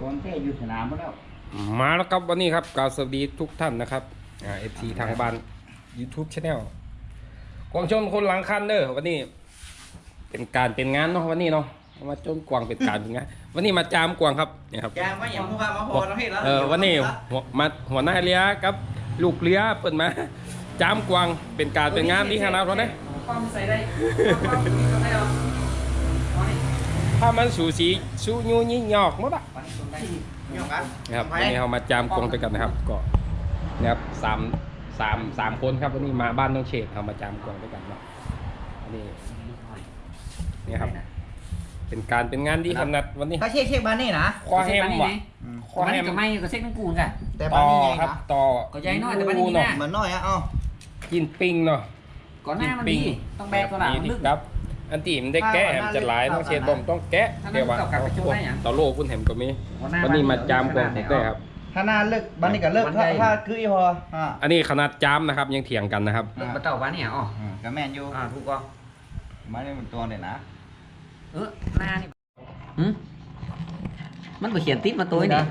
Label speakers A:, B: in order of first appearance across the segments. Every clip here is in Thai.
A: กองแท้อยู่สนามมาแล้ว
B: มาแล้วครับวันนี้ครับกล่าวสวัสดีทุกท่านนะครับอ่าเอฟซีทางบ้าน YouTube Channel กวางชนคนหลังคันเด้อวันนี้เป็นการเป็นงานเนาะวันนี้เนาะมาจนกวางเป็นการเป็นงานวันนี้มาจามกวางครับเนี่ยครับ
C: แกไม่อย่างพวกมาพอแล้วพี่แล้ว
B: เออวันนี้หัวมาหัวหน้าเลี้ยกับลูกเลี้ยเปิดมาจามกวางเป็นการเป็นงานที่ขนาดนั้นนะ
C: ความใส่ได้ความใส่ได้หรอ
B: ถ้ามันสูสีสูยูยี่หยอกหมดอะ
C: ยกกัน
B: นะครับวันนี้เรามาจามกวางด้วยกันนะครับ ก็นะครับสามสามสามคนครับวันนี้มาบ้านน้องเชษเรามาจามกวางด้วยกันเนาะอันนี้นี่ครับ เป็นการเป็นงานที่ถนัดวันนี้
C: ถ้าเช็คเช็คบ้านนี่นะ
B: คว้าแฮมว่ะคว้า
D: มัน
B: แฮม
D: ก็ไม่ก็เซ็กน้ำกูนกัน
C: แต่
B: ต่
C: บ้าน
B: อ
C: นี่ไง
B: ครับ
C: นะ
B: ต่อ
D: ก็ใหญ่น้อยแต่บ้านนี้
B: เนาะ
D: นะ
C: เหมือนน้อยอะเอ้า
B: กินปิ้งเนาะ
D: ก่อนหน้ามันดีต้องแบกตัวหลัง
B: นี่
D: ลึก
B: ครับ อันที่มันได้แกะมันจะหลายต้องเช็ดบ่มต้องแกะ
D: ถ้ามัน
B: เดี๋ยวว่า
D: เอากลับไปจุ่มได้หยัง
B: ต่อโลพุ่นแหมก็มี
D: หัวหน้า
B: วันนี้มาจามกวางผมได้ครับ
C: ถ้าหน้าเลิกบ้านนี้ก็เลิกถ้าถ้าคืออีพออ่า
B: อันนี้ขนาดจามนะครับยังเถียงกันนะครับ
D: ลึกมาเต่าบ้านเนี่ยอ๋อ
C: ก็แม่นอยู่
D: อ่าถูกก็
C: มาได้เป็นตัวเด่นนะ
D: เออหน้านี่หืมมันไปเขียนติ๊บมาตัวนี่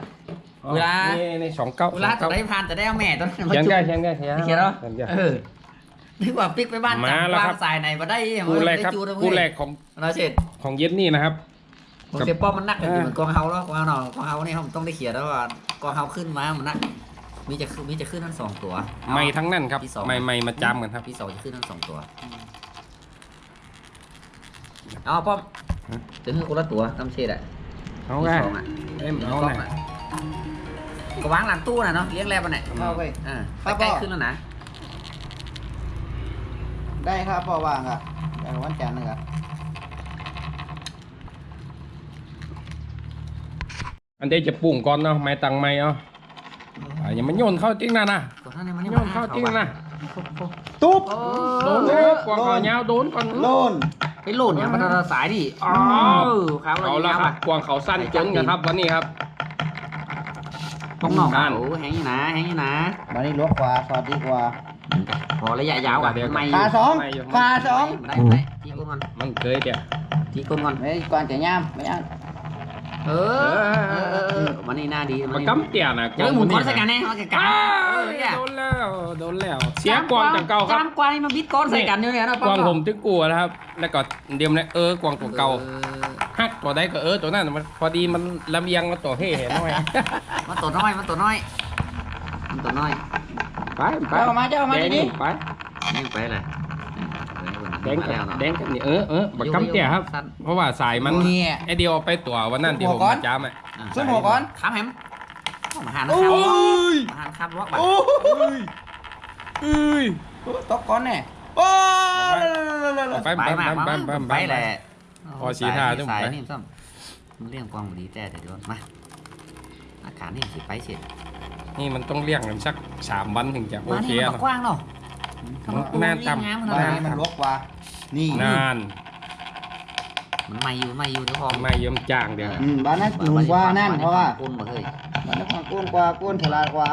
D: เวลา
B: นี่นี่สองเก้า
D: เวลาจะได้ผ่านจะได้เอาแม่ตัวนั้นมา
B: เขียน
D: จุ่
B: ได้
D: ม
B: เขียนได้เขียน
D: เขียนเหรอ
B: เขียนได้
D: เออ นึกว่าปิ๊กไปบ้าน
B: มา
D: จับ
B: แล้ว
D: วา
B: ครั
D: ง
B: บ
D: สายไหนมาได้
B: คู่แรกครับ
D: ได้จูดเอา
B: คู่
D: เว้ย
B: แรกของ
D: เราเสร็จ
B: ของเย็นนี่นะครับ
D: ผมเสียป้อมมันนักอยู่เหมือนกองเฮาแล้วกองเฮาหน่อยกองเฮานี่ผมต้องได้เขียนแล้วว่ากองเฮาขึ้นมามันนักมีจะขึ้นมีจะขึ้นทั้งสองตัว
B: ไม่ทั้งนั้นครับ
D: ที่สอง
B: ไม่ไม่มาจามกันครับ
D: พี่สองจะขึ้นทั้งสองตัวเอาป้อมถึงให้คนละตัวน้ำเชดอะ
B: เอา
D: ที่
B: ไง
D: สองอะ
B: เอ็มเอา
D: กล้
B: ไง
D: องอะก็วางหลังตู้น่ะเนาะเลี้ยงแรบมันไหน
C: เข้าไป
D: อ่า
C: ครับ
D: ใกล้
C: พ่อ
D: ๆขึ้นแล้วนะ
C: ได้ครับพอว่างอะแต่วันจันทร์นึงอะ
B: อันเดียวจะปรุงก่อนเนาะไม่ตังไม่เอาอะอย่ามันโยนเข้าติ้งนะนะ
D: ตัวนั้นเนี่ยมัน
B: โยนเข้าติ้งนะ
C: ตุ๊บ
B: โดนเลยกวางคอยาวโดนก่อน
C: โลน
D: ไปโหล่นอย่างมันเราสายดิอ๋อครับ
B: เอาละครับกวางเขาสั้นจนนะครับวันนี้ครับ
D: ป้องนอก
B: บ้าน
D: โอ้แห้งอยู่นะแห้งอยู่นะ
C: บ้านนี้ลวกกว่าสอดดีกว่า
D: พอระยะยาวอะ
B: เดี๋ยว
D: ไม่
C: ขาสองขาสอง
D: ได้ได้ทีก้นก่อน
B: มันเคยเดี๋ยว
D: ทีก้นก่อน
C: ไม่ก่อนจะย่ามไม่ย่าม
D: เออเออเออเออวันนี้หน้าดี
B: มันกำเตี่ยนะ
D: เจอหมุนก้อนใส่กันแน่มากัน
B: อ้า
D: เออเนี่ย
B: โดนแล้วโดนแล้วเสียกวางจากเก่าครับ
D: จามกวางนี่มาบิดก้อนใส่กันอยู่เนี่ยนะ
B: กวางผมถึงกลัวนะครับ แล้วก็เดียมเลยเออกวางตัวเก่า
D: ออ
B: ฮักตัวใดก็เออตัวนั้นมันพอดีมันลำเอียงมาตัวเฮ่เห็นไหม
D: มันตัวน้อยมันตัวน้อยมันตัวน้อย
B: ไปไป
C: เจ้ามาเจ้ามา
B: แด
C: ดี
B: ง
C: ดี
B: ไป
D: แดงไปเลย
B: แดง
D: มาแล้วเนาะ
B: แดงกันนี่เออเออบักกำเตี่ยครับ
D: สั้น
B: เพราะว่าสายมัน
C: เนี่ย
B: ไอเดียวเอาไปตัววันนั้นที่ผมมาจ้ามอะ
D: อะ
C: ขึ้นหัวก่อน
D: ข้ามแฮมมาหานะ
C: โอ้
D: ครับ
C: ย
D: มาหาครับล็อกบัตร
C: โอ้ย
B: เอ้ย
C: ตกก่อนแน่โอ้ย
B: ไปไป
D: ไป
B: ไป
D: มา
B: ไป
D: ไป
B: ไป
D: ไปแหละ
B: พอสีท่าต้อง
D: สาย
B: ไป
D: นี่ซ้ำมันเรื่องกวางบดีแต่เดี๋ยวมาอากาศนี่สิไปเสร็จ
B: นี่มันต้องเลี้ยงกันสักสามวันถึงจะโอ
D: มา
B: เค
D: นี่มัน
B: เนาะ
D: กว้างเนาะ
B: นานต่ำ
D: งามมัน
C: บ้านนี้มันลวกกว่านี่
B: นาน
D: มันไม่อยู่ไม่อยู่เดี๋ยวพอ
B: ไม่เยี่ยมจ้างเดียว
C: อืมบ้านนั้นสูงกว่านั่นเพราะว่า
D: ก้นมาเฮ้ย
C: บ้านนั้นความก้นกว่าก้นฉลาดกว่า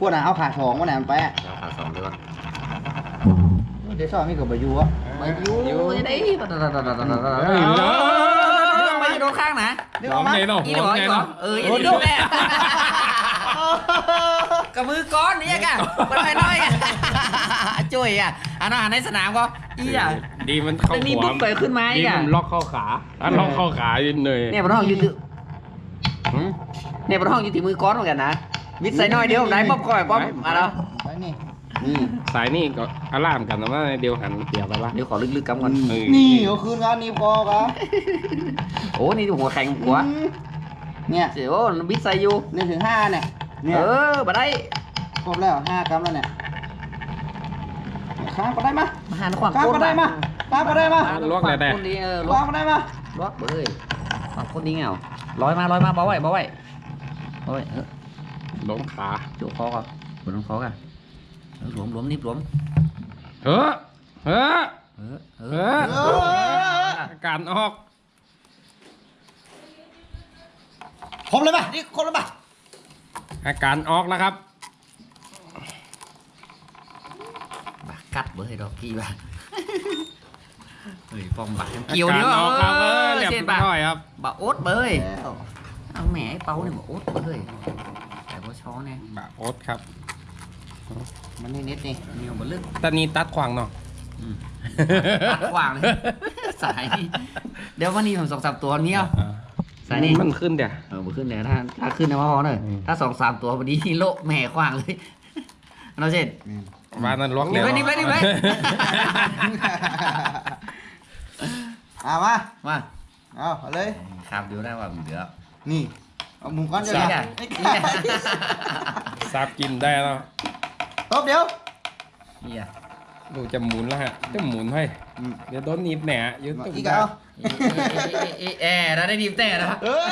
C: ก้นอะเอาขาสองวันไหนมันไปอะ
D: เดี๋ยวขาสองเดี๋ยวก่อน
C: เดี๋ยวสอบมีกับบายูอะ
D: มาอยู่จะได้
B: เฮ้ย
D: เเนาะรื่องมาอยู่โดนข้างนะ
C: นึก
B: ห
C: อ
B: อ
C: อก
B: ม
C: ไหม
B: ไงเนาะ
D: อี
B: ห
D: ห
B: อ
D: ร
B: ม
D: อ
B: ไง
D: อีหรอ
B: เนาะ
D: เอออีหรอแม่ กับมือก้อนนี่กันมันไม่น้อยอะจุ้ยอะอันนั้นในสนามก็อีอะ
B: ดีมันเข้า
D: แต่นี่
B: หัว
D: ปุ๊บเปิดขึ้นมา
B: ดี
D: อีกอะ
B: มันล็อกเข้าขาถ้าล็อกเข้าขายืนเลย
D: เนี่ยบนห้องอยู่ที่
B: หืม
D: เนี่ยบนห้องอยู่ที่มือก้อนเหมือนกันนะมิดใส่น้อยเดียวไหนป๊อปก้อยป๊อปมาแล้ว
C: ไปนี่นี่
B: สายนี่ก็อาล่ามกันนะว่าเดียวหันเดียวไปละ
D: เดี๋ยวขอลึกๆกำก่อน
B: เออ
C: นี่เอาคืนกันนี่พอครับ
D: โอ้นี่หัวแข็งหัว
C: อืมเนี่ย
D: เสียวมิดใส่อยู่
C: หนึ่งถึงห้าเนี่ย เนี่ย
D: เออมาได้
C: ครบแล้วห้ากรัมแล้วเนี่ยข้ามก็ได้มา
D: มาหันขวาง
C: ข้าม
D: ก้น
C: ก็ได้มาข้ามก็ได้มา
B: ลวกเลยแต่
D: คนนี้เออลว
C: ข้ากมก็ได้มา
D: ลวกเบ้ยขวางคนนี้เงาร้อยมาร้อยมาเบาไว้เบาไว้เบาไว้เออ
B: ล้มขา
D: จุกคอก่อนบนคอกันเออหลวมหลวมนิบหลวม
B: เฮ้อเฮ้อ
D: เออเอ
B: เฮ้
D: อ
B: อ
C: เออ
B: อาการออก
C: ครบเลยป่ะนี่ครบเลยป่ะ
B: อาการออกแล้วครับ
D: บักกัดเบ้ยดอกกี้บ้าเฮ้ยฟองบัก
B: อา
D: เกี่ยว
B: การ
D: เดียว
B: ออกครับเออเรียบ
D: เช็ดบัก
B: ร้อยครับ
D: บักโอ๊ตเบ้ย
C: แล้ว
D: เอาแหมไอ้เปาเนี่ยบอกโอ๊ตเฮ้ยแต่ว่าช้อนเนี่ย
B: บะโอ๊ตครับ
C: มันนี่นิดนี่
D: เหนียวบนลึก
B: ตอนนี้ตัดขวางเนาะ
D: อืมตัดขวางเลยสายนี่เดี๋ยววันนี้ผมสองสามตัวนี้เอา
B: อ่า
D: สายนี่
B: มันขึ้นเดี๋ยว
D: เออมา ขึ้นเลยถ้าถ้าขึ้นในมะพร้าวเนอะ
B: อืม
D: ถ้าสองสามตัวพอดีโละแหม่ขวางเลยเราเช่น
B: วานนั้นล็อก
D: นี่
B: แล้ว
D: ไว้นี่ไว้นี่ไว้
C: เอามา
D: มา
C: เอาเอาเลย
D: ครับดูได้ว่ามันเหลือ
C: นี่ เอาหมุนก้อนเดียว
D: ใช่
C: นะ
D: ค่ะ
B: ซาบกินได้แล้ว
C: ตบเดี๋ยว
D: เฮีย
B: ดูจะหมุนแล้วฮะจะหมุนให้
C: อืม
B: เดี๋ยวโดนหนีบแหนยืด
C: อีกเอา
D: เอ๊ะเอ๊ะเอ๊ะเอ๊ะเอ๊ะเราได้ดีมแต่นะ
C: เออ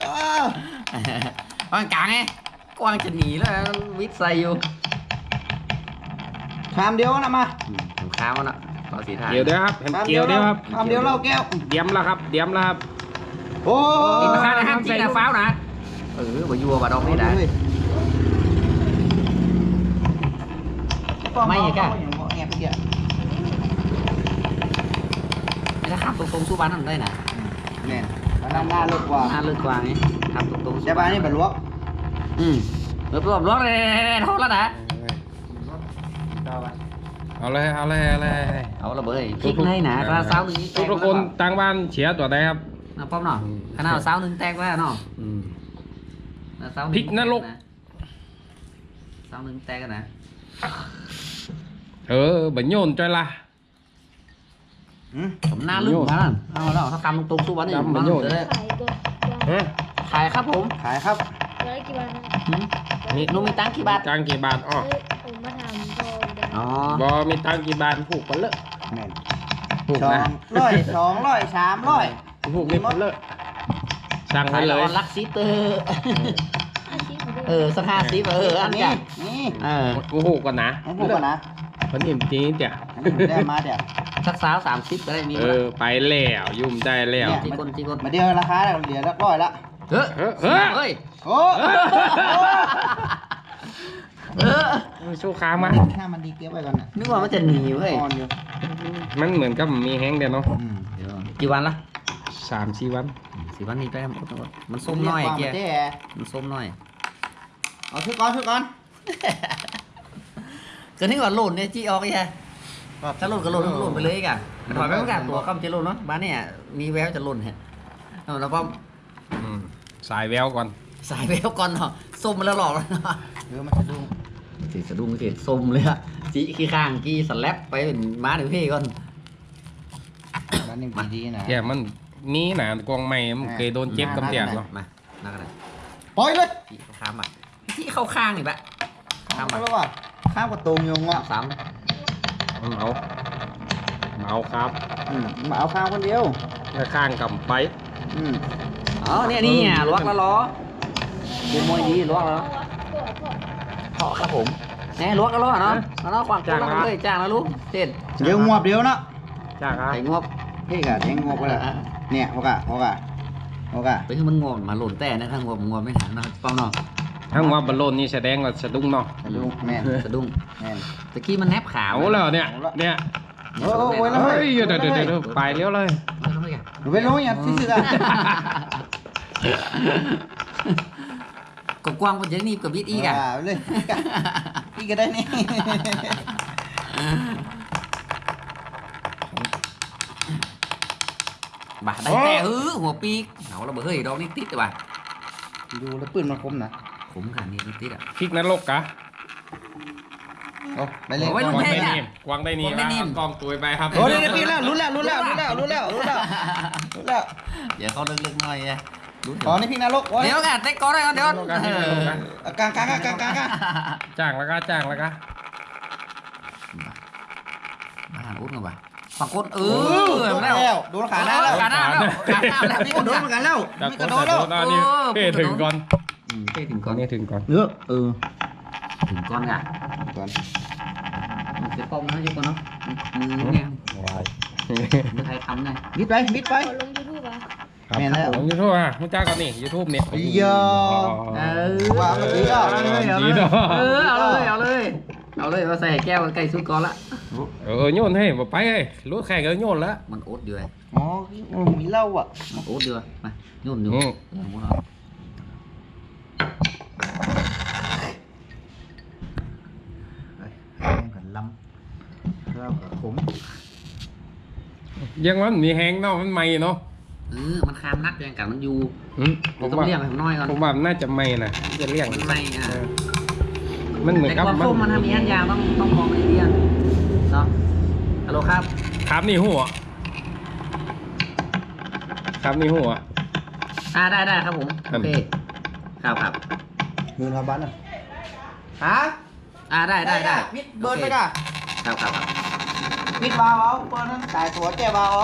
C: เอา
D: วางกลางไงกวางจะหนีแล้ววิทย์ใส่อยู่
C: ชามเดียวนะมา
D: ผมค้ามันอะต่อสีทาง
B: เกี่ยวเดียวครับเห็นเกี่ยวเดียวครับ
C: ชามเดียวเหล่าแก้ว
B: เดียมแล้วครับเดียมแล้วครับ
C: โอ้
D: ตีมาค้านะ
C: ย
D: ห้ามตีนะฟ้าวนะเออบ่ยัวบ่ดอกนี่ได้ ไม่อีกอะ
C: อย่าง เงาะแงบเมื่อกี้
D: ไม่ได้ข้ามตรงๆสู้บ้านนั่นได้นะ
C: แน่นอันนั้นหน้าเลิกกว่า
D: อ่าเลิกกวางไงข้ามตรงๆ
C: ใช่ป่ะนี่เป็นลวก
D: อืมเรียบร้อยรถเลยท้องแล้วนะ
B: เอาเลยเอาเลยเอาเลย
D: เอาละเบยพริกในหนาตาเสาหนึ่ง
B: ทุกทุกคนต่างบ้านเชียร์ตัวใดครับ
D: นะป้อมเนาะขนาดเสาหนึ่งแตกแล้วเนาะเสาหนึ่ง
B: พริกนรก
D: เสาหนึ่งแตกกันนะ
B: เออบัญโยนจอยละ
C: อืม
D: ผมหน้าลึกมาแล้วเอาแล้วถ้าคำตรงๆสู้บ้านนี่
B: จำมันโยน
D: จะได้
A: ขายตัว
B: ฮะ
D: ขายครับผม
C: ขายครับ
A: ร้อยกี่บาทนะ
D: หืม
B: มี
D: หนูมีตังค์กี่บาท
B: ตังค์กี่บาทอ้อ
A: เอ้ยผมมาทำตัวเดี๋ยว
D: อ๋อบ
B: อมีตังค์กี่บาทผูกกันเลย
C: แม่น
B: ผูก
C: สอ
B: นะ
C: งร้อยสองร้อยสามร้อย
B: ผูกนี่กันเลยสั่ง
D: ขา
B: ให้
D: ย
B: เล
D: ละ
B: ย
D: ออนลักซิเตอร์
A: อาชีพของ
D: เออสักห้าสิบเอออัน
C: นี่
D: จ้ะ
C: นี่
D: เออ
B: กูผูกกันนะ
C: ให้พูดก่อนนะ
B: คนนี้จริงเดี๋ยว
C: อันนี้ผมได้มาเดี๋ยว
D: สักสาวสามสิบก็ได้มี
B: เออไปแล้วยุ่มได้แล้ว
D: จีกนจีกน
C: มาเดียวราคาเหลือละร้อยละ
D: เฮ้ย
B: เออเฮ้ย
D: เฮ้ย
C: โอ้
D: เออ
B: สู้ค้ามา
C: ถ้ามันดีเก็บไว้ก่อนนะ
D: นึกว่ามันจะหนีเว้ย
C: อ่อนอยู่
B: มันเหมือนกับมีแห้งเดียวเนาะ
C: อืม
D: เดี๋ยวกี่วันละ
B: สามสี่วัน
D: สี่วันนี้ได้หมดมันส้มน้อย
C: รี
D: เกีย
C: กว่ามาเด้
D: มันส้มน้อย
C: เอาชุดก่อนชุดก่อน
D: ก็นึกว่าหล่นเนี่ยจี้ออกไอ้แค่ถ้าหล่นก็หล่นหล่นไปเลยกันถอยไปไม่กล้าตัวก็มันจะหล่นเนาะบ้านเนี่ยมีแววจะหล่นฮะเอาแล้วก็
B: อืมสายแววก่อน
D: สายแววก่อนเนาะส้มมาแล้วหลอกแล้วเนาะ
C: เดี๋ยวมันจะดู
D: สีสะดุ้งสีส้มเลยอะจีขี้ข้างกี้สแลบไปเป็นม้าหรือพี่ก่อน
C: มันนี่ดีๆนะ
B: แกมันมีหนากองใหม่มันเคยโดนเจ็บกำเตียกเนาะ
D: มานักอะไร
C: ปล่อยเลย
D: จี้เข้าข้ามอะที่เข้าข้างนี่แหละ
C: ข้ามไปแล้วว่ะ ข้ามกระตูงอยู่เงาะ
D: สาม
B: เอาเอาครับ
C: อืมมาเอาข้ามคนเดียว
B: แล้วข้างกำไป
C: อืม
D: อ๋อเนี่ยนี่อะลวกแล้วล้อดูมวยดีลวกแล้ว
A: ตัวตัว
D: เพาะครับผมแน่ลวกแล้วล้อเนาะแล้วเนาะความจ้างเลยจ้างแล้วลูกเต้น
C: เดี๋ยวงวบเดี๋ยวเนาะ
B: จ้าครับ
D: ไข่งวบ
C: พี่กะเดี๋ยวงวบไปเลยเนี่ยโอกะโอกะโอกะ
D: ไปคือมันงวบมาหล่นแต่นะถ้างวบงวบไม่ทันเนาะป้องเนาะ
B: ถ้าว่าบอลลูนนี่แสดงว่าสะดุ้งเนาะ
C: จะดูแม่น
D: สะดุ้ง
C: แม่น
D: ตะกี้มันแนบขา
B: เอาแล้วเนี่ยเนี่ย
C: โอ้โหโอ้ยแล้ว
B: เฮ้ยเดี๋ยวเดี๋ยวเดี๋ยวเดี๋ยวไปเลี้ยวเลย
C: ดูไปลงอย่างที่สึกอะ
D: กกว้างกว่าเยอะนี่กับวิทย์อีกอะ
C: ว่าไปเลยอีกก็ได้นี่
D: บ่าได้แต่เออหัวปีกเอาละเบอเฮ้ยดอกนี่ติดว่ะ
C: ดูแล้วปืนมันคมนะ
D: ผมขานี่ติดอะ
B: พริกนรกกะ
C: โอ้ไปเลย
D: โอ้ย
B: ก
D: ลุ
B: วาง
D: แม่
B: ได้
D: เนี่ย
B: นี่กวางได้นี่
D: กวางได้นี่
B: กองตุยไปครับ
C: โอ้ยได้ปีแล้วรู้แล้วรู้แล้วรู้แล้วรู้แล้วรู้แล้วรู้แล้ว
D: เดี๋ยวเขาเลิกๆหน่อยไงรู้
C: ตอนนี้พี่นรกโอ้ย
D: เดี๋ยวกันเต็กก่อนเลยเดี๋ยว
C: กลางกลางกลางกลางกลาง
B: จ้างแล้วก็จ้างแล้วก็
D: มาหาอุ้นกันป่ะฝั่งคนเอ
C: เอ
D: อ
C: อ
D: ไม่
C: แล้
D: ได้
C: วดูขาหน้าแล้ว
D: ขาหน้าแล้วขาหน้าแล้ว
C: นี่
D: พี่
C: ก็
D: คน
C: โด
D: โด
C: น
D: น
C: เหมือนกันแล้ว
B: จาก
C: นี่
B: ค
C: ก็
B: น
C: โด
B: สะ
C: นแล้ว
B: ดุ้งตอนนี้
D: เออ
B: เพ่ถึงก่อน
D: เท่ถึง
B: ก่
D: ก่
B: อ
D: อนน
B: นี้ถึงก่อน
C: เนื้อเออ
D: ถึงก่อนอะ
C: ก่อน
D: เสียป้องนะยุก่อนเนาะมือเนี่ย
B: วาย
D: มือไทยทำไง
C: มิดไปมิดไป
A: ขอลงยูทูบอะ
B: ครับ เหล้า
C: กับขม
B: ยังว่ามันมีแหงเนาะมันใหม่เนาะ
D: เออมันคามนักอย่างกันมันอยู่
B: อืมผ
D: เรา
B: ม
D: ต้อง
B: ว่า
D: เลี้ยงให้มันน้อยก่อน
B: ผมว่ามันน่าจะไม่นะจะเลี้ยง
D: มันไม่อะ
B: เออมันเหมือน
D: แต่
B: กับ
D: ว่า
B: มัน
D: ส้มมันทำมีอันยาวต้องต้องมองให้เลี้ยงเนาะฮัลโหลครับ
B: ถามนี่หัวถามนี่หัว
D: อ่าได้ได้ครับผม
B: ครั
D: โอบเคครับครับ
C: มือทำบ้านอะฮะ
D: อ่าได้ได้ได้
C: มิดเบิร์นไปก่ะ
D: ครับครับครับ
C: มิดวาวเอาเบิร์นนั้นสายตัวแกวาวเอา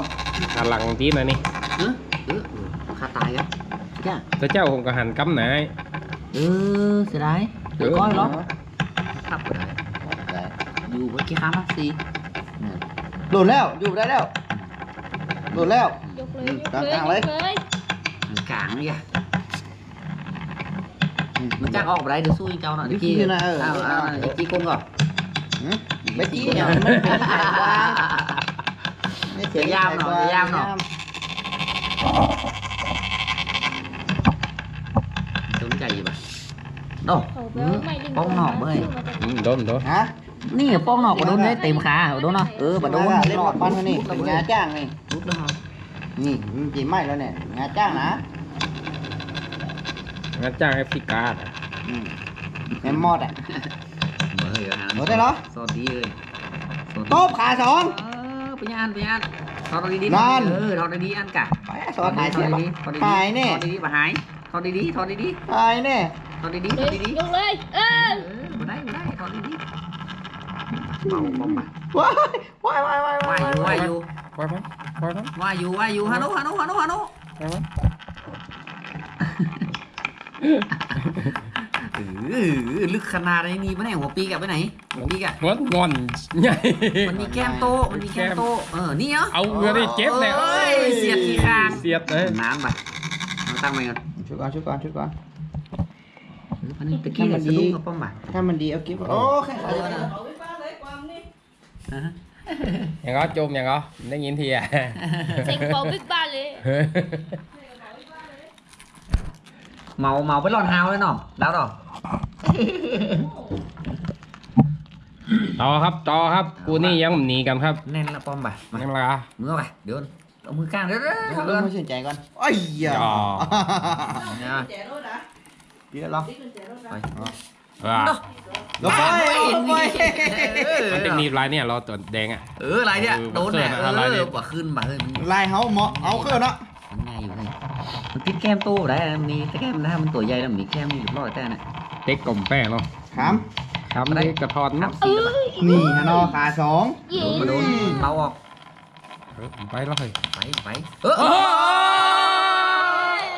B: กำลังที่นะนี่
D: เออเออขาตายครับจ้า
B: แต่เจ้าคงกระหันกำไหน
D: เออเสียดาย
B: เดี๋
D: ยวก้อยหรอครับได้
C: ได้
D: อยู่เมื่อกี้ค้ามักซี
C: โดดแล้วอยู่ได้แล้วโดดแล้ว
A: ยกเลย
C: อืม
A: ยกเลย
C: กลางเลย
A: กเลย
D: กลางนี่ไงมันจ้างออกไปได้เดี๋ยวสู้อีกเจ้าหน่อย
C: นี่คือนะเอา
D: เอาเอาจี้ก้นก่อน
C: ไม่จี้เนี่ยมันเป็นแขนกวางไม่
D: เดี๋ยวยามหน่อยเดี๋ยวยามหน่อยสนใจอยู่ป่ะโอ้
A: เขาไป
D: อืม
A: เอาไม่ดึง
D: ป้องหนอกเว้ย
B: อืมโดนโดน
C: ฮะ
D: นี่ป้องหนอกก็โดนได้เต็มขาโดนเนาะเออบัดโดน
C: เล่นหลอดปั้นเขานี่เป็นงาจ้างนี่
D: ลุกแล้วเหรอ
C: นี่มันจีไหม้แล้วเนี่ยงาจ้างนะ
B: งั้นจ้างแอฟริกาน่ะ
C: อืมแมมมอดอะ
D: เบอร์เหรอฮะ
C: เบอร์ได้เหรอ
D: สวัสดีเลยสวัสดี
C: โต๊บขาสอง
D: เออไปยานไปยานทอดดีๆ
C: นั่น
D: เออทอดดีๆอันกะ
C: ไปสอนหาย
D: ท
C: เสี
D: อยด
C: บ
D: ดีๆทอดดีๆ
C: หายแน่
D: ทอดดีๆบ่หายทอดดีๆทอดดี
C: หายแน่
D: ๆทอดดีๆ
A: เล
D: ทอยดดี
A: ยกเลยเอ
D: ๆ
A: อ
D: เออบ่ได้บ่ได้ทอดดีๆเบาบอมบ่ะ
C: ว้ายว้ายว้ายว้าย
D: ว่าอยู่ว่าอยู่
B: ปล่อยมันปล่อยมัน
D: ว่าอยู่ว่าอยู่ฮานุฮานุฮานุฮานุ
B: ปล่อยมัน
D: เออลึกขนาดไหนนี่ไม่ไหนหัวปีกอะไปไหนหัวปีกอะ
B: งอนงอนใหญ่
D: มันมีแก้มโตมันมีแก้มโตเออนี่เหรอ
B: เอาเงือได้เจ็บเนี่ย
D: เอ้ยเสียดขี้คาง
B: เสียดเลย
D: น้ำไปเอาตั้งไปก่อน
C: ชุดก่อนชุดก่อนชุดก่อน
D: เออพันนี้ตะกี้เนี่ยสะดุ้งกับป้อมบ่ะ
C: ถ้ามันดีเอากิ๊บโอ้แค่ขาเดียวนะ
D: อ่าฮะ
B: อย่างก็จมอย่างก็ได้ยินทีอะ
A: เซ็งปอบิ๊กบ้านเลย
D: เมาเมาไปหลอนฮาวเลยเนาะแล้วเนาะ
B: ต่อครับต่อครับ กูนี่ยังหนีกันครับ
D: แน่นละป้อมบ่ะมา
B: นั่นละ
D: มือเอาไปเดี๋ยวเอามือกลางเดี๋ยวเดี๋ยว
C: เดี๋
D: เดี๋
C: ย
D: ยวว
C: ไม่
D: เดี๋ยว
C: สนใจก่อนอ้ยอย่า
B: ย่อ
D: เนี่ย
C: เดี๋ยวรอ
D: ไป
B: ว่า
C: ลงไปลงไป
B: มันเป็นมีลายเนี่ยเราตัวแดงอะ
D: เอออะไรเนี่ย
B: เออ
D: โดนเนี่ย
B: มัน
D: เอ
B: เกิดอะไรเนี่
D: อยบ่ขึ้นบ่เฮ้ยมัน
C: ลายเฮาเหมาะเอาเครื่องเนาะ
D: มันง่ายอยู่เลยมันติดแก้มโตได้มันมีแต่แก้มถ้ามันตัวใหญ่แล้วมันมีแก้มมีเรียบร้อยแต่น่ะ
B: เต็กกลมแป้งเนาะ
C: ถาม
B: ครับนี่กระทอน
D: ครั
B: เนาะ
D: บสีแล้ว
C: นี่ฮะเนาะขาสอง
A: เย่
D: มาโดนเบาออก
B: เออไปแล้วเฮ้ย
D: ไปไปเออเออ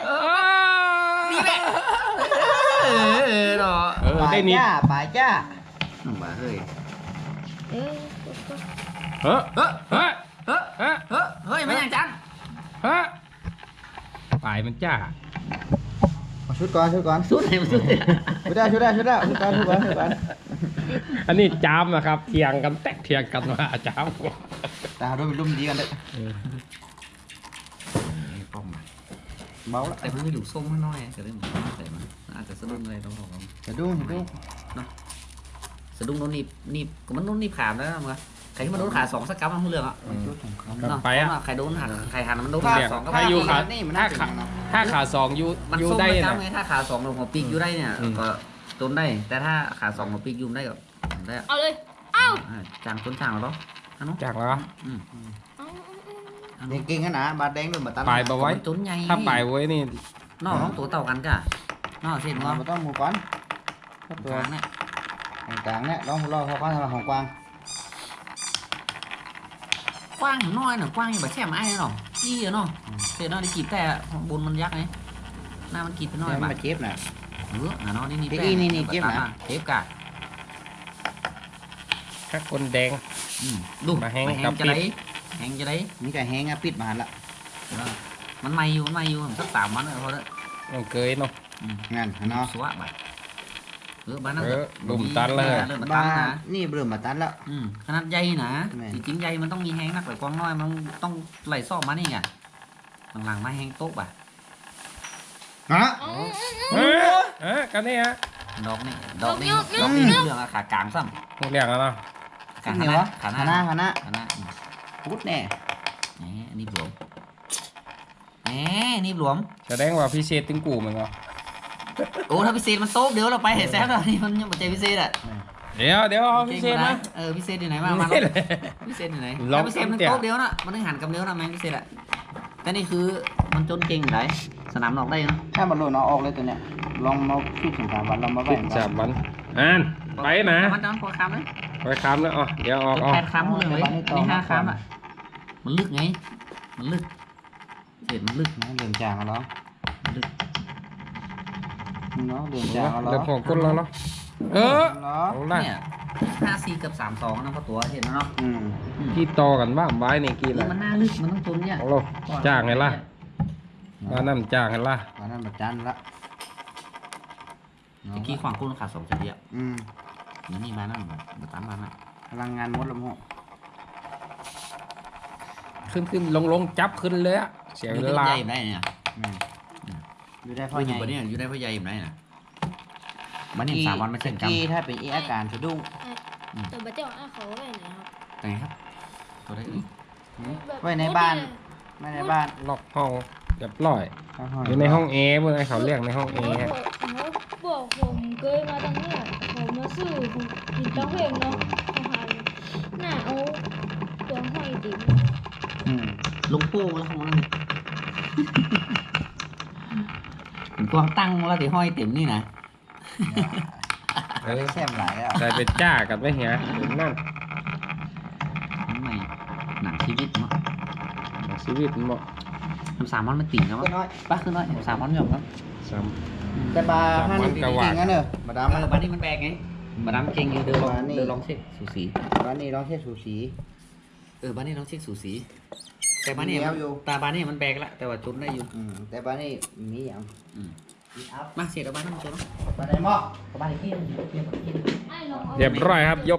D: เออเนาะ
B: เออได้นิด
C: จ้าป่ายจ้า
D: บ่เฮ้ย
A: เออ
B: เฮ้ยเฮ้ยเฮ้ย
D: เฮ้ย
B: เฮ้ย
D: เฮ้ยเฮ้ยไม่อย่างจัน
B: เฮ้ยปลายมันจ้า
C: เอา ชุดก่อนชุดก่อน
D: สุดไหนมันสุดเนี่ย
C: ชุดได้ชุดได้ชุดได้ชุดก่อนชุดก่อนชุดก่อน
B: อันนี้จามนะครับเถียงกันแตกเถียงกันว่าจาม
C: ตาด้วยเป็นรุ่มดีกันเด้อ
D: ป้อม
C: เบาละ
D: แต่มันมีลูกส้มข้างนอกจะได้หมดแต่มันอาจจะสะดุ้งอะไรต้องบอก
C: จะดุ้งจะดุ้ง
D: สะดุ้งโดนหนีบหนีบก็มันโดนหนีบขาแล้วมั้ง ใครที่มันโดนขาสองสักกั๊บมันเรื่องอะ
C: ชุดของเขา
B: ครับ
D: เนาะ
B: ไปอะ
D: ใครโดนหันใครหันมันโดน
B: ถ้า
D: ขาสองก็
B: ถ้าอยู่ขา
C: นี่มัน
B: ถ้า
C: น่า
B: ขา
C: จะเนาะ
B: ถ้าขาสองอยู่
D: มัน
B: อยู่
D: ส้ม
B: ได้
D: ประ
B: นะ
D: จำไงถ้าขาสองลงหัวปีกอยู่ได้เนี่ย
B: อืม
D: ก็จนได้ แต่ถ้าขาสองหัวปีกยุ่มได้ก็ได้
A: เอาเลย เอ้า
D: อ่าจางคนจางแล้วเนาะอันนู้น
B: จากแล้ว
D: อืม
A: เอา
D: อันนู้น
C: เก่งๆกันนะบาดแดงด้วยมาตัน
B: ปลายมาไว้
D: จนใหญ่
B: ถ้าปลายไว้นี่
D: นอกน้องตัวเต่ากันจ้ะนอกเส้น
C: มา
D: ว่า
C: ต้องหมูก้อนถ้า
D: ตั
C: ตัวว
D: เนี่ย
C: กลางเนี่ยลองรอเขาก้อนทำของกวาง
D: กว้างน้อยหน่อยกว้างอย่างแบบแค่ไม้เนาะจี้เนาะเส้นเนาะได้กีบแต่บนมันยักษ์ไงหน้ามันกีบไปน้อย
C: เนี่ย
D: บา
C: มาเจ็บน่ะ
D: เอออะเนาะนี่นี่
C: เฮ้ยนี่นี่เจ็บนะ
D: เจ็บกะ
B: ถ้าคนแดง
D: อืมดู
B: มาแห้ง
D: แห้
B: กั
D: ง
B: บ
D: จะ
B: ปิด
D: ได้แห้งจะได้
C: มีแต่แห้งอะปิดมาหันละ
D: เออมันไม่อยู่มันไม่อยู่สักสามวันเลยพอแล้ว
B: มันเกยเนาะ
D: อืม
C: งานฮะเนาะ
D: สวะไปเออบ้านนั้น
B: เออลุมตันเลย
D: เริ่มมา
C: บ้า
D: ตัน
C: น
D: นะ
C: นี่เริ่มมาตันแล้ว
D: อืมขนาดใหญ่นะ
C: แม่
D: จริงๆใหญ่มันต้องมีแห้งนักไหลกว้างน้อยมันต้องไหลซ่อมมานี่ไงหลังๆมาแห้งโต๊ะป่ะ
C: ฮะ
A: อ๋อ
B: เออเออกันนี่ฮะ
D: ดอกนี่ดอกนี่
A: ยกยก
D: ดอกนี่
A: ยก
D: เรื่องอะขากลางซ้
B: เรียกแล้วเนาะำ
D: ขา
C: เหนี
D: ห
C: ยว
D: น้าขาห
C: ขาห
D: น้า
C: น้าขาหน้า
D: ขาหน้าอืม
C: พุดแน่
D: แหมอันนี้หลวมแหมอันนี่หลวม
B: แสดงว่าพิเศษถึงกูเหมือนกัน
D: โอ้ถ้าพิเศษมันโต๊ะเดี๋ยวเราไปเห็นแซ่บแล้วนี่มันยังไม่ใจพิเศษอะ
B: เดี๋ยวเดี๋ยวเอาพิเศษนะ
D: เออพิเศษอยู่ไหนมามา
B: พิเศษเลย
D: พิเศษอยู่ไหน
B: ลอง
D: ถ้าพิเศษมัน
B: เตี้ย
D: โต๊ะเดียวน่ะมันต้องหันกับเดียวน่ะแม่งพิเศษอะแต่นี่คือมันจนเก่งอยู่ไหนสนามนอกได้เนาะ
C: ถ้ามันหล่นเอาออกเลยตัวเนี้ยลองมาคิดสงครามวันเรามาแบ่
B: ปิ
C: ง
B: ด
C: กั
B: จับมันอ่านไปนะ
D: มันจะมันพอคำเลย
B: ไปคำแล้วอ๋อเดี๋ยวออกออก
D: แปดคำหมดเลยนี่ห้าคำอะมันลึกไง มันลึกเศษมันลึก
C: นะเดือนจางแล้ว
D: มันลึก
C: เนาะเดือนจางแล้ว
B: เดี๋ยวผมกดแล้วเนาะเออ
C: เนาะ
B: เอาละ
D: เนี่ยห้าสี่กับสามสองนะพอตัวเห็นแล้วเนาะ
C: อืม
D: อืม
B: กี่ต่อกันบ้างไว้ในกี่
D: นี่
B: ละ
D: มันน่าลึกมันต้องจนเนี่ย
B: ของเราจ้างไงล่ะมานั่นจ้างไงล่ะ
C: วันนั้นมาจันละ
D: เมื่อกี้ขวางคุณขาดสองจุดเดียว
C: อืม
D: นี่นี่มานั่นมาตามมาน่ะ
C: พลังงานหมดแล้วมั้ง
B: ขึ้นขึ้นลงลงจับขึ้นเลยอะเสีย
D: อยู่
B: เว
D: ได้
B: ลา
D: พ่อใหญ่อยู่ได้เนี่ย
C: อืมอยู่ได้
D: พ่
C: พ่
D: อ
C: อ
D: อ
C: ให
D: ยู่
C: ญ่
D: บนนี้อยู่ได้พ่อใหญ่อยู่ไหนน่ะบ้านนี้สามวันไม่เช่นกัน
C: กี้ถ้าเป็นอีอาการสะดุ้ง
A: แต่บัจเจ้าอาเขาไว้ไหนครับ
D: แต่ไงครับ ตัวได้อีก
C: ไว้ในบ้านไม่ในบ้าน
B: ล็อกห้องเรียบร้อยอยู่ในห้องเอเมื่อไงเขาเรียกในห้องเอ
A: เขาบอกเขาบอกผมเคยมาตรงเนี้ยผมมาซื้อผมกินเต้าเพ่งเนาะเขาหายหน้าเอาตัวห้อยติ๋ม
C: อืม
D: ลงโป้งแล้วของมัน เลยผมกวางตั้งมาแล้วที่ห้อยเต็มนี่นะ
B: เออ
C: แซ่บหลายแล้ว
B: ใส่เป็นจ้ากันไว้เหียเห็นนั่น
D: ทำไมหนังชีวิตเนาะ
B: ชีวิตมันบอก
D: ทำสามวันมันติ่งครับ
C: ก็น้อย
D: ป้าขึ้นน้อยสามวันไม่หยอมครับ
B: ซ้
C: แต่บา
B: สาม
C: ห้า
B: วัน
C: นี่
B: กะ
C: จ
B: ว่า
C: ริงๆนะเนอะมาดาม
D: เออบ้านนี้มันแบกไงบ้านนี้เก่งอยู่เดินลอง
C: บ้านนี้
D: เดินลองเช็คสูสี
C: บ้านนี้เราเช็ดสูสี
D: เออบ้านนี้ลองเช็คสูสี แต่บ้านนี้
C: มีแล้วอยู่
D: ตาบ้านนี้มันแบกละแต่ว่าจุนได้อยู่
C: อืมแต่บ้านนี้มีอย่าง
D: อืม
C: มีอัพ
D: มาเสียดเอาบ้านนั้นมาเจอเนาะ
C: บ้านไหนหม้อ
D: บ้านนี้ที่มันอยู่เทียบกับที่
A: ไอ้ลองเอาำ
B: เรียบร้อยครับยก